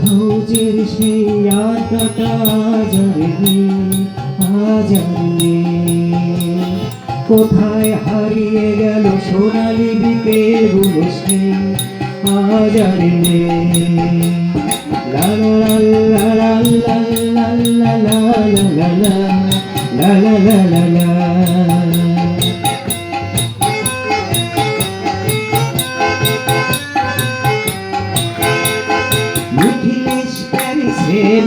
হাউজের সেই আটটা জানি আজানি কোথায় হারিয়ে গেল সোনালি দিকে বসে আজানি লা লা লা লা লা লা লা লা লা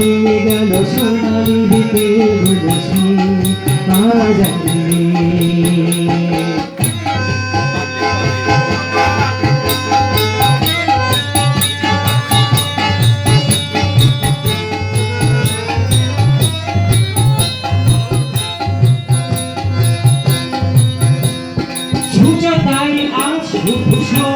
सुनल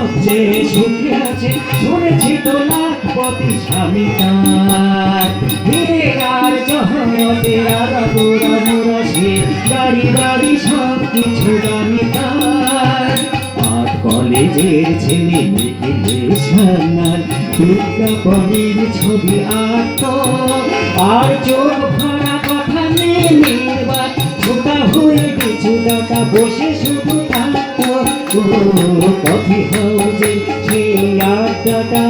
সবচে সুখে আছে, শুনেছি তো লাখপতি স্বামী তার ধীরে আর জহমতে আরাপুরা মুরসে গাড়ি বাড়ি সব কিছু দামি তার আর কলেজের ছেলে মেয়েকে সান্নার বিজ্ঞাপনের ছবি আঁকত। আর চোখ ভরা কথা নিয়ে নির্বাক ছোটা হয়ে কিছু টাকা বসে শুধু কফি হাউজে সেই আড্ডাটা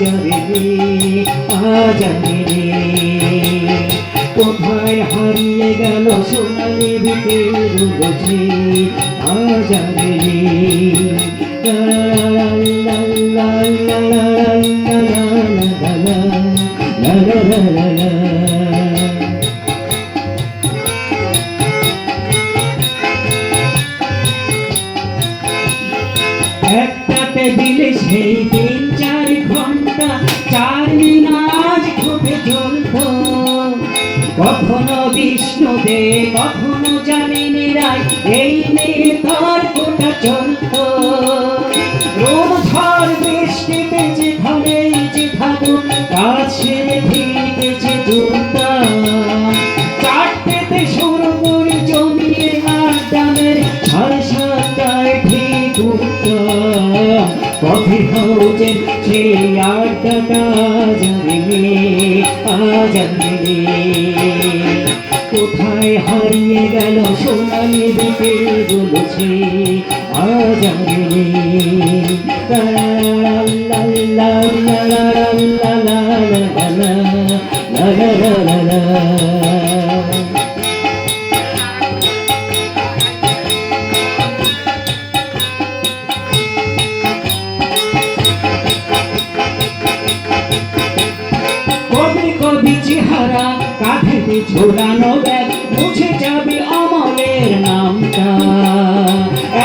যাবে রে কোথায় হারিয়ে গেল সোনালি বিকেল বোঝে লা লা সেই তিন চার কখনো বিষ্ণু দে কখনো জামিনী রায় এই নিয়ে তার কোটা চলত। হাউজে সেই আড্ডাটা জানে আজানে কোথায় হারিয়ে গেল সোনালি দিকে বলছি আজানে কাঁধেতে ঝোলানো ব্যাগ মুছে যাবে অমলের নামটা।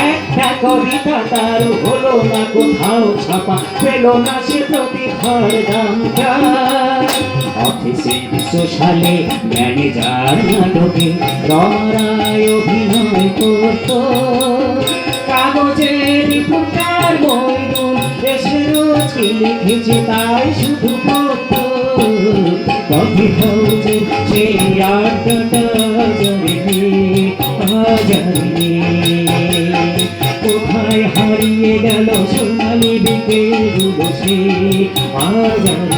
একটা কবিতা তার হলো না কোথাও ছাপা, পেল না সে প্রতিভার দামটা। অফিসের সোশ্যালে ম্যানেজার নাটকে রমারায় অভিনয় করত। কাগজে রিপোর্টার বইদুল দেশের কি লিখেছে তাই শুধু পড়তো। কফি হাউজে সেই আড্ডাটা জমে আজারে কোথায় হারিয়ে গেল সোনালি বিকেল বসে আজারে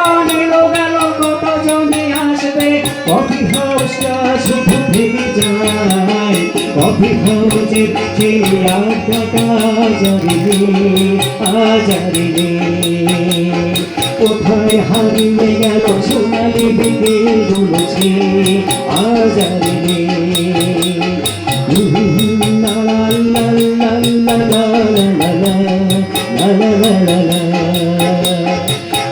আকাশ থেমে যায় কফি খোঁজে সেই আকাটা জারিয়ে আজারিয়ে কোথায় হারিয়ে গেল সোনালি দিকে বলেছে আজারিয়ে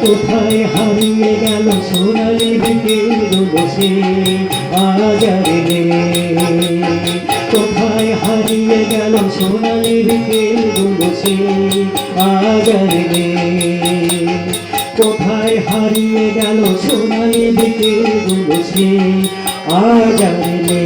কোথায় হারিয়ে গেল সোনালি দিকে বলেছে গুলোছে আজারে কোথায় হারিয়ে গেল সোনালি বিকেল গুলোছে আজারে কোথায় হারিয়ে গেল সোনালি বিকেল গুলোছে আজারে